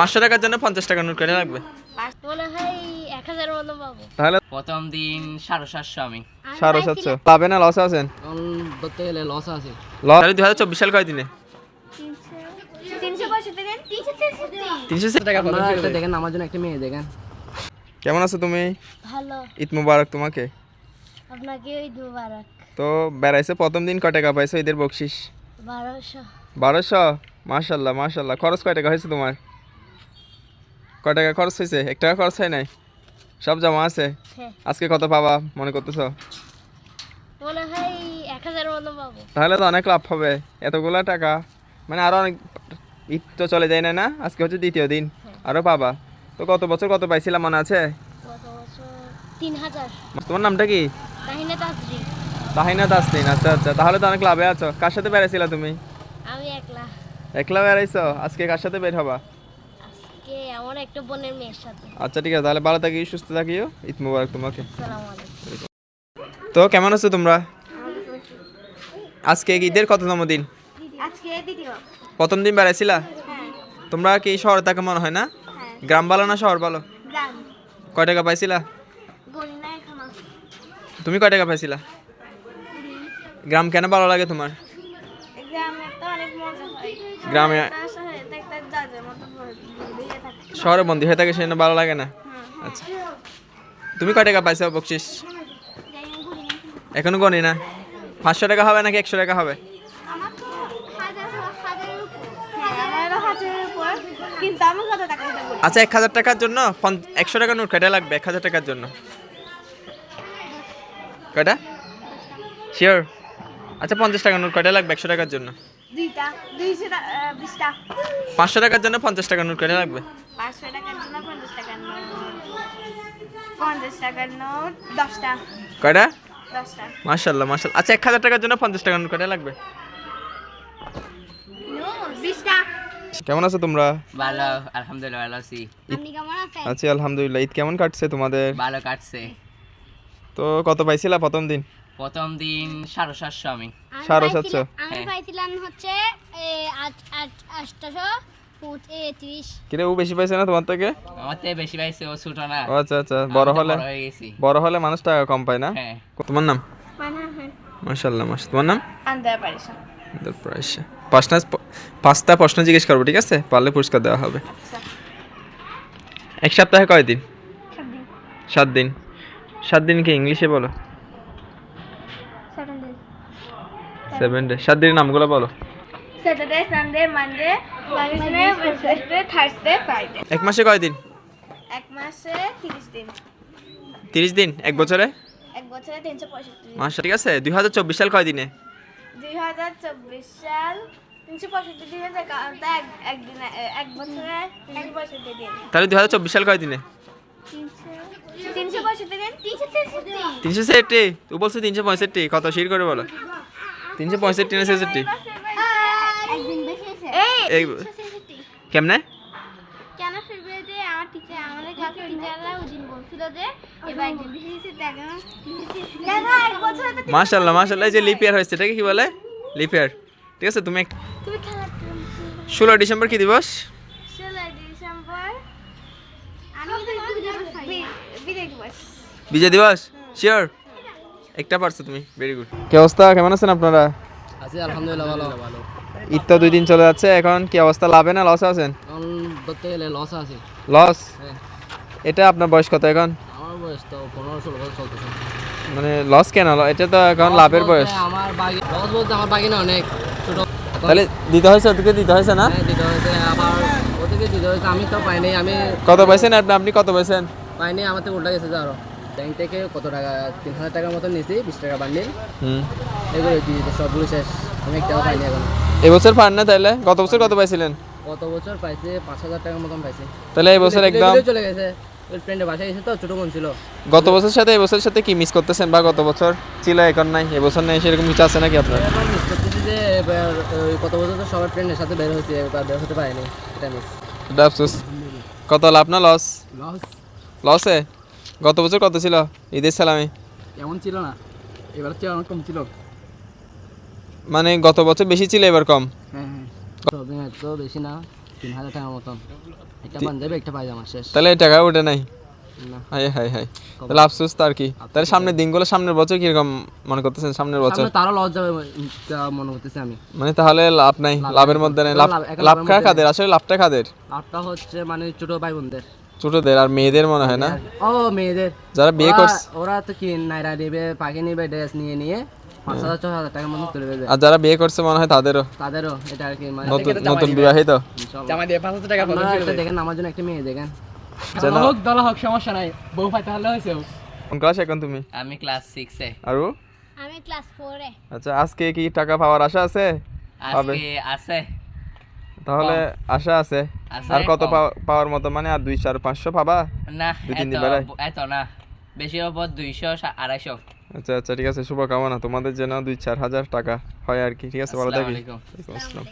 পাঁচশো টাকার জন্য পঞ্চাশ টাকা নোট কেটে লাগবে পাবো। তাহলে প্রথম দিন সাড়ে সাতশো আমি। আমি সাড়ে সাতশো। লাভে না লস আছেন। ধরতে গেলে লস আছে। লস দুই হাজার চব্বিশ সাল কয় দিনে? তিনশো টাকা দেখেন আমার জন্য একটা মেয়ে দেখেন। কেমন আছো তুমি? ভালো। ঈদ মুবারক তোমাকে। আপনাকে ঈদ মুবারক। তো বেড়াইছে প্রথম দিন কয় টাকা পাইছো? ঈদের বকশিস। বারোশো। বারোশো? মাশাল্লাহ মাশাল্লাহ। খরচ কয় টাকা হয়েছে তোমার? কয় টাকা খরচ হয়েছে? এক টাকা খরচ হয় নাই? সব জমা আছে? হ্যাঁ। আজকে কত পাবা মনে করতেছো? হয় তাহলে তো অনেক লাভ হবে। এতগুলা টাকা মানে আরও অনেক ঈদ তো চলে যায় না না? আজকে হচ্ছে দ্বিতীয় দিন আরও পাবা। তো কত বছর কত পাইছিলাম মনে আছে? তোমার নামটা কি? তাহিনা তাজরি। তাহিনা আচ্ছা আচ্ছা। তাহলে তো অনেক লাভে আছো। কার সাথে বেড়াইছিলা তুমি? আমি একলা। একলা বেড়াইছো? আজকে কার সাথে বের হবা? আমার একটা বোনের মেয়ের সাথে। আচ্ছা ঠিক আছে তাহলে ভালো থাকি সুস্থ থাকিও। ঈদ মুবারক তোমাকে। তো কেমন আছো তোমরা? আজকে ঈদের কততম দিন? আজকে দ্বিতীয় প্রথম দিন বেড়াইছিলা? হ্যাঁ। তোমরা কি শহর থাকা মনে হয় না? হ্যাঁ। গ্রাম ভালো না শহর ভালো কয় টাকা পাইছিলা? তুমি কয় টাকা পাইছিলা? গ্রাম কেন ভালো লাগে তোমার? গ্রামে তো অনেক মজা হয় গ্রামে তার শহরে থাকে হয়ে থাকে সেজন্য ভালো লাগে না? আচ্ছা। তুমি কয় টাকা পাইছো বকশিস? এখনও গনি না? পাঁচশো টাকা হবে নাকি একশো টাকা হবে? হ্যাঁ আচ্ছা এক হাজার টাকার জন্য একশো টাকা নোট কেটে লাগবে এক হাজার টাকার জন্য। কয়টা? শিওর আচ্ছা পঞ্চাশ টাকা নোট কয়টা লাগবে একশো টাকার জন্য। দুইটা দুইশো বিশটা। পাঁচশো টাকার জন্য পঞ্চাশ টাকা নোট কেটে লাগবে পাঁচশো টাকার জন্য পঞ্চাশ টাকার নোট। পঞ্চাশ টাকার নোট দশটা। কয়টা? দশটা। মার্শাল্লাহ মার্শাল আচ্ছা এক হাজার টাকার জন্য পঞ্চাশ টাকা নোট লাগবে বিশটা। কেমন আছো তোমরা? ভালো আলহামদুলিল্লাহ ভালো আছি। আপনি কেমন আছেন? আছি আলহামদুলিল্লাহ। ঈদ কেমন কাটছে তোমাদের? ভালো কাটছে। তো কত পাইছিলা প্রথম দিন? প্রথম দিন সাড়ে সাতশো আমি। সাড়ে সাতশো? আমি হ্যাঁ। পাইছিলাম হচ্ছে এ, আট- আট- আটশোশো পঁচ- এ, ত্রিশ। কিরে ও বেশি পাইছে না তোমার থেকে? আমার থেকে বেশি পাইছে ও ছোট না। আচ্ছা আচ্ছা বড় হলে বড় গেছি। বড় হলে মানুষ টাকা কম পায় না? তোমার নাম? মার্শাল্লাহ মাস তোমার নাম? আন্দার পারিস প্রাইস পাঁচটা পাঁচটা প্রশ্ন জিজ্ঞেস করব ঠিক আছে? পারলে পুরস্কার দেওয়া হবে। এক সপ্তাহে কয় দিন। সাত দিন। সাত দিন কি ইংলিশে বলো? সেভেন ডে সাত দিনের নামগুলো বলো। Saturday Sunday Monday Wednesday Wednesday Thursday Friday এক মাসে কয় দিন? এক মাসে তিরিশ দিন। তিরিশ দিন? এক বছরে? এক বছরে তিনশো পঁয়ষট্টি দিন। মাস ঠিক আছে। দুই হাজার চব্বিশ সাল কয় দিনে? দুই হাজার চব্বিশ সাল তিনশো পঁয়ষট্টি দিনে এক এক বছরে দিন। তাহলে হাজার চব্বিশ সাল কয় দিনে? তিনশো পঁয়ষট্টি দিন। তুই কত? শির করে বলো। তিনশো পঁয়ষট্টি না ছেষট্টি? একদিন বেশি হয়েছে এই কেমনে? কেন ফেব্রুয়ারিতে আমার টিচার আমাদের ক্লাসের টিচাররা ওই বলছিল যে এবার হয়েছে দেখো। এই যে লিপ ইয়ার এটাকে কি বলে? লিপ ইয়ার ঠিক আছে তুমি এক- তুমি খেলা ষোলো ডিসেম্বর কি দিবস? ষোলোই ডিসেম্বর। আমি বিজয় দিবস। বিজয় দিবস? শিওর একটা পারছ তুমি ভেরি গুড কি অবস্থা? কেমন আছেন আপনারা? আছি আলহামদুলিল্লাহ ভালো। ভালো ঈদ তো দুই দিন চলে যাচ্ছে এখন কি অবস্থা? লাভে না লস আছেন? ধরতে গেলে লস আছে। লস এটা আপনার বয়স কত এখন? আমার বয়স তো পনেরো ষোলো বছর চলতেছে। মানে লস কেন? এটা তো এখন লাভের বয়স। আমার বাগি লস বলতে আমার বাগি না অনেক। ছোট। তাহলে দিতে হয়েছে ওদিকে দিতে হয়েছে না? হ্যাঁ, দিতে হয়েছে আবার ওদেরকে দিতে হয়েছে আমি তো পাইনি আমি কত পাইছেন? আপনি আপনি কত পাইছেন? পাইনি আমার থেকে উল্টা গেছে আরও। ব্যাংক থেকে কত টাকা? তিন হাজার টাকার মতো নিয়েছি বিশ টাকা বান্ডিল হুম। এগুলো দিয়ে সবগুলো শেষ। আমি এক টাকা পাইনি এখন। এবছর পান না তাইলে? গত বছর কত পাইছিলেন? কত বছর পাইছে পাঁচ হাজার টাকার মতন পাইছে। তাহলে এই বছর একদম চলে গেছে। ফ্রেন্ডের বাসায় গেছে তো ছোটো বোন ছিল। গত বছর সাথে এবছরের সাথে কি মিস করতেছেন বা গত বছর? ছিল এখন নাই এবছর নাই সেরকম কিছু আছে নাকি আপনার? এবার মিস করতেছি যে এবার ওই কত বছর তো সবার ফ্রেন্ডের সাথে বের হয়েছে এবার বের হতে পারিনি। এটা মিস এটা আফসোস। কত লাভ না লস লস লসে গত বছর কত ছিল? ঈদের সালামি। এমন ছিল না। এবার হচ্ছে অনেক কম ছিল। মানে গত বছর বেশি ছিল এবার কম? হ্যাঁ হ্যাঁ। তো বেশি না তিন হাজার টাকার মতন। একটা পাঞ্জাবি একটা পায়জামা শেষ। তাহলে এই টাকা ওঠে নাই? হাই হাই হাই তাহলে আফসোস তার কি? তাহলে সামনের দিনগুলো সামনের বছর কীরকম মনে করতেছেন সামনের বছর? তারও লস যাবে মনে করতেছি আমি। মানে তাহলে লাভ নাই লাভের মধ্যে নেই। লাভ লাভ- এখন লাভ লাভের খা মধ্যে কাদের? আসলে লাভটা কাদের? লাভটা হচ্ছে মানে ছোট ভাই বোনদের ছোটদের আর মেয়েদের মনে হয় না? ও মেয়েদের। যারা বিয়ে ওরা- করছে ওরা তো কি নাইরা নেবে পাখি নেবে ড্রেস নিয়ে নিয়ে পাঁচ হাজার ছ হাজার টাকার মতো তুলে দেবে। আর যারা বিয়ে করছে মনে হয় তাদেরও। তাদেরও এটা আর কি মানে নতুন নতুন বিবাহিত। জামা দিয়ে পাঁচ হাজার টাকা দেখেন আমার জন্য একটা মেয়ে দেখেন। হোক দলা হোক সমস্যা নাই। বউ পাই তাহলে হয়েছে কোন ক্লাস এখন তুমি? আমি ক্লাস সিক্সে আরু আমি ক্লাস ফোরে আচ্ছা আজকে কি টাকা পাওয়ার আশা আছে? পাবে আছে। তাহলে আশা আছে। আর কত পাওয়ার মতো? মানে আর দুই চার পাঁচশো পাবা? না দুই তিন দিন বেলায়? এত না। বেশি দুইশো আড়াইশো। আচ্ছা আচ্ছা ঠিক আছে শুভকামনা। তোমাদের যেন দুই চার হাজার টাকা হয় আর কি। ঠিক আছে ভালো থাকি। আসসালামু আলাইকুম। আসসালাম।